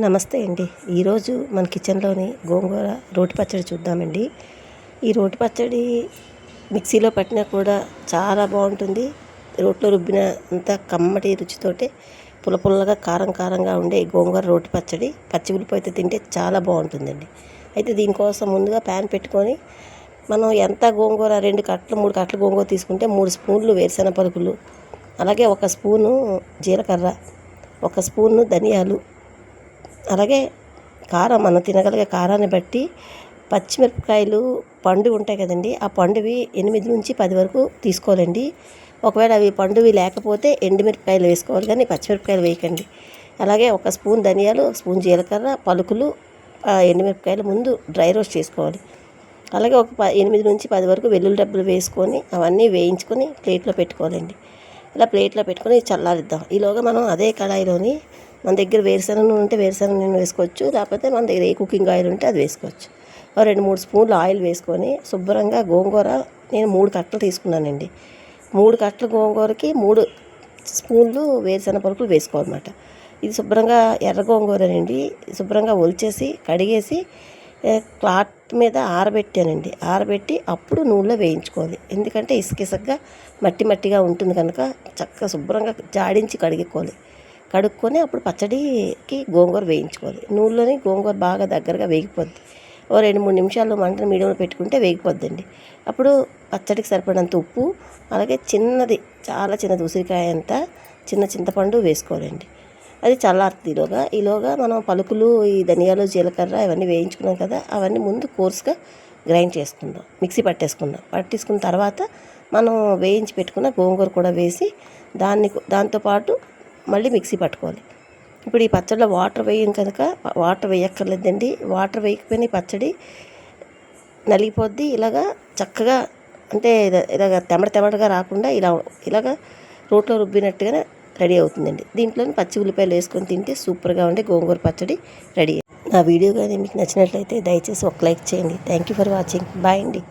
నమస్తే అండి. ఈరోజు మన కిచెన్లోని గోంగూర రోటి పచ్చడి చూద్దామండి. ఈ రోటి పచ్చడి మిక్సీలో పట్టినా కూడా చాలా బాగుంటుంది. రోట్లో రుబ్బిన అంత కమ్మటి రుచితోటే పుల్ల పుల్లగా కారం కారంగా ఉండే గోంగూర రోటి పచ్చడి పచ్చి ఉల్లిపాయతో తింటే చాలా బాగుంటుందండి. అయితే దీనికోసం ముందుగా ప్యాన్ పెట్టుకొని మనం ఎంత గోంగూర రెండు కట్టలు మూడు కట్టలు గోంగూర తీసుకుంటే మూడు స్పూన్లు వేరుశెనగ పలుకులు అలాగే ఒక స్పూను జీలకర్ర ఒక స్పూను ధనియాలు అలాగే కారం మనం తినగలిగే కారాన్ని బట్టి పచ్చిమిరపకాయలు పండు ఉంటాయి కదండి ఆ పండువి ఎనిమిది నుంచి పది వరకు తీసుకోవాలండి. ఒకవేళ అవి పండువి లేకపోతే ఎండుమిరపకాయలు వేసుకోవాలి కానీ పచ్చిమిరపకాయలు వేయకండి. అలాగే ఒక స్పూన్ ధనియాలు ఒక స్పూన్ జీలకర్ర పలుకులు ఎండుమిరపకాయలు ముందు డ్రై రోస్ట్ చేసుకోవాలి. అలాగే ఒక ప ఎనిమిది నుంచి పది వరకు వెల్లుల్లి డబ్బులు వేసుకొని అవన్నీ వేయించుకొని ప్లేట్లో పెట్టుకోవాలండి. ఇలా ప్లేట్లో పెట్టుకొని చల్లారిద్దాం. ఈలోగా మనం అదే కళాయిలోని మన దగ్గర వేరుశనగ నూనె ఉంటే వేరుశనగ నూనె వేసుకోవచ్చు లేకపోతే మన దగ్గర ఏ కుకింగ్ ఆయిల్ ఉంటే అది వేసుకోవచ్చు. రెండు మూడు స్పూన్లు ఆయిల్ వేసుకొని శుభ్రంగా గోంగూర నేను మూడు కట్టలు తీసుకున్నానండి. మూడు కట్టల గోంగూరకి మూడు స్పూన్లు వేరుశనగ పలుకులు వేసుకోవాలన్నమాట. ఇది శుభ్రంగా ఎర్ర గోంగూరనండి. శుభ్రంగా ఒలిచేసి కడిగేసి క్లాత్ మీద ఆరబెట్టానండి. ఆరబెట్టి అప్పుడు నూనెలో వేయించుకోవాలి. ఎందుకంటే ఇసుకిసగ్గా మట్టి మట్టిగా ఉంటుంది కనుక చక్కగా శుభ్రంగా జాడించి కడిగిపోవాలి కడుక్కొని అప్పుడు పచ్చడికి గోంగూర వేయించుకోవాలి. నూనెలోని గోంగూర బాగా దగ్గరగా వేగిపోద్ది. ఓ రెండు మూడు నిమిషాలు మంటను మీడియంలో పెట్టుకుంటే వేగిపోద్దండి. అప్పుడు పచ్చడికి సరిపడినంత ఉప్పు అలాగే చిన్నది చాలా చిన్నది ఉసిరికాయ అంతా చిన్న చింతపండు వేసుకోవాలండి. అది చల్లారుతుంది ఈలోగా ఈలోగా మనం పలుకులు ఈ ధనియాలు జీలకర్ర ఇవన్నీ వేయించుకున్నాం కదా అవన్నీ ముందు కోర్స్గా గ్రైండ్ చేసుకుందాం మిక్సీ పట్టేసుకుందాం. పట్టేసుకున్న తర్వాత మనం వేయించి పెట్టుకున్న గోంగూర కూడా వేసి దాన్ని దాంతోపాటు మళ్ళీ మిక్సీ పట్టుకోవాలి. ఇప్పుడు ఈ పచ్చడిలో వాటర్ వేయం కనుక వాటర్ వేయక్కర్లేదండి. వాటర్ వేయకపోయినా పచ్చడి నలిగిపోద్ది. ఇలాగా చక్కగా అంటే ఇలాగ తెమడ తెమడగా రాకుండా ఇలా ఇలాగ రోట్లో రుబ్బినట్టుగానే రెడీ అవుతుందండి. దీంట్లో పచ్చి ఉల్లిపాయలు వేసుకొని తింటే సూపర్గా ఉండే గోంగూర పచ్చడి రెడీ. నా వీడియో కానీ మీకు నచ్చినట్లయితే దయచేసి ఒక లైక్ చేయండి. Thank you for watching bye అండి.